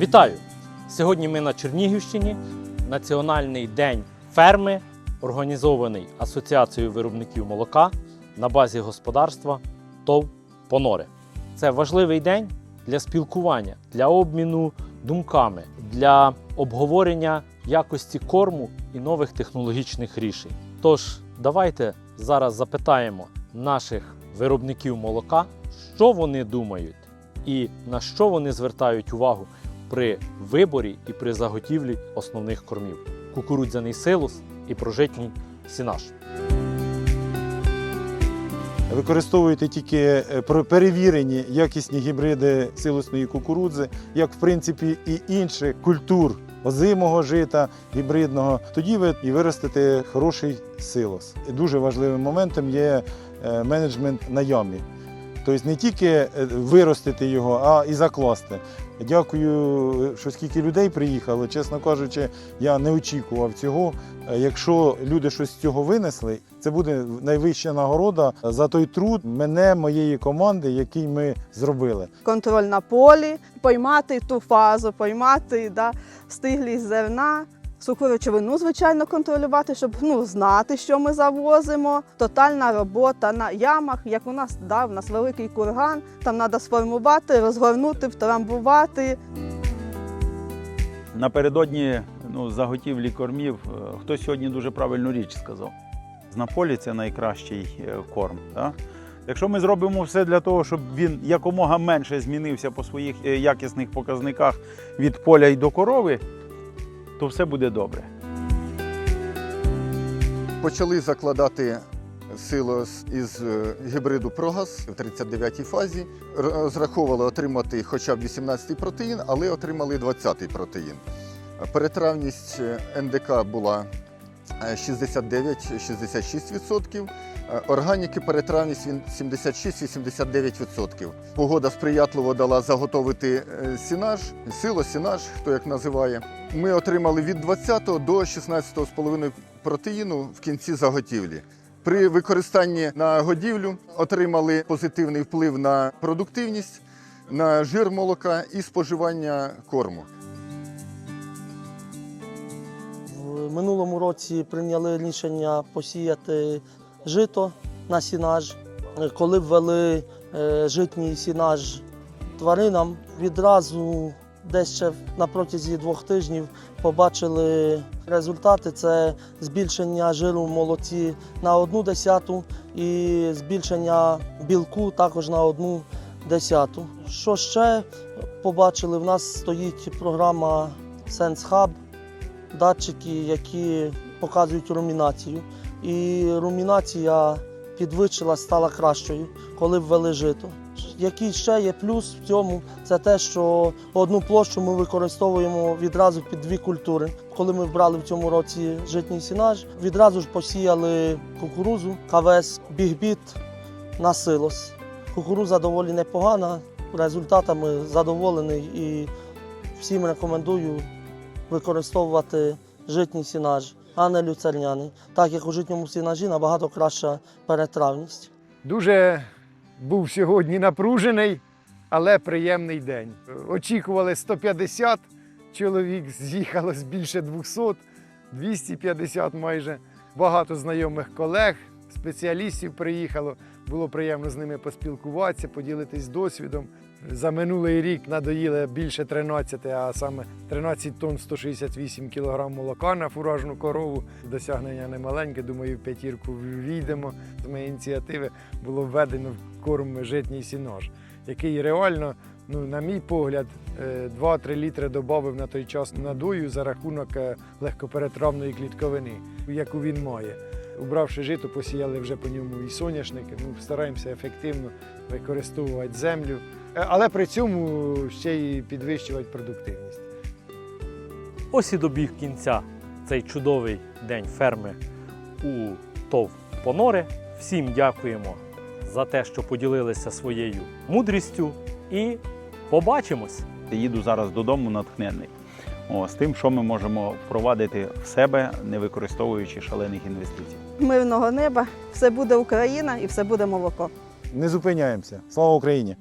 Вітаю! Сьогодні ми на Чернігівщині. Національний день ферми, організований Асоціацією виробників молока на базі господарства ТОВ Понори. Це важливий день для спілкування, для обміну думками, для обговорення якості корму і нових технологічних рішень. Тож, давайте зараз запитаємо наших виробників молока, що вони думають і на що вони звертають увагу при виборі і при заготівлі основних кормів: кукурудзяний силус і прожитній сінаж. Використовуєте тільки е, перевірені якісні гібриди силосної кукурудзи, як в принципі і інших культур озимого жита, гібридного. Тоді ви і виростете хороший силос. Дуже важливим моментом є е, менеджмент на ямі. Тобто не тільки е, виростити його, а і закласти. Дякую, що скільки людей приїхало. Чесно кажучи, я не очікував цього. Е, Якщо люди щось з цього винесли, це буде найвища нагорода за той труд мене, моєї команди, який ми зробили. контроль на полі, поймати ту фазу, поймати да, стиглість зерна. Суху речовину, звичайно, контролювати, щоб ну, знати, що ми завозимо. Тотальна робота на ямах, як у нас да, у нас великий курган, там треба сформувати, розгорнути, втрамбувати. Напередодні ну, заготівлі кормів, е, хтось сьогодні дуже правильну річ сказав. На полі це найкращий е, корм. Да? Якщо ми зробимо все для того, щоб він якомога менше змінився по своїх е, якісних показниках від поля й до корови, то все буде добре. Почали закладати силос із е, гібриду Прогаз в 39-й фазі. Розраховували отримати хоча б 18-й протеїн, але отримали 20-й протеїн. Перетравність е, НДК була 69-66%. Е, Органіки перетравність 76-89%. Погода сприятливо дала заготовити е, сінаж, сило, сінаж, хто як називає. Ми отримали від 20 до 16,5 протеїну в кінці заготівлі. При використанні на годівлю отримали позитивний вплив на продуктивність, на жир молока і споживання корму. Минулому році прийняли рішення посіяти жито на сінаж. Коли ввели е, житній сінаж тваринам, відразу десь ще на протязі двох тижнів побачили результати. Це збільшення жиру в молоці на одну десяту і збільшення білку також на одну десяту. Що ще побачили? В нас стоїть програма Sense Hub датчики, які показують румінацію. І румінація підвищилась, стала кращою, коли ввели жито. Який ще є плюс в цьому, це те, що одну площу ми використовуємо відразу під дві культури. Коли ми брали в цьому році житній сінаж, відразу ж посіяли кукурузу, КВС, бігбіт на силос. Кукуруза доволі непогана, результатами задоволений і всім рекомендую використовувати житній сінаж, а не люцерняний, так як у житньому сінажі набагато краща перетравність. Дуже був сьогодні напружений, але приємний день. Очікували 150 чоловік, з'їхалось більше 200, 250 майже. Багато знайомих колег, спеціалістів приїхало. Було приємно з ними поспілкуватися, поділитись досвідом. За минулий рік надоїли більше 13, а саме 13 тонн 168 кг молока на фуражну корову. Досягнення немаленьке, думаю, в п'ятірку війдемо. З моєї ініціативи було введено в корм житній сінож, який реально, ну, на мій погляд, е, 2-3 літри додав на той час надою за рахунок е, легкоперетравної клітковини, яку він має. Убравши жито, посіяли вже по ньому і соняшники. Ну, стараємося ефективно використовувати землю, Е, але при цьому ще й підвищувати продуктивність. Ось і добіг кінця цей чудовий день ферми у ТОВ Понори. Всім дякуємо за те, що поділилися своєю мудрістю, і побачимось! Їду зараз додому натхнений. О, з тим, що ми можемо впровадити в себе, не використовуючи шалених інвестицій. Мирного неба, все буде Україна і все буде молоко. Не зупиняємося. Слава Україні!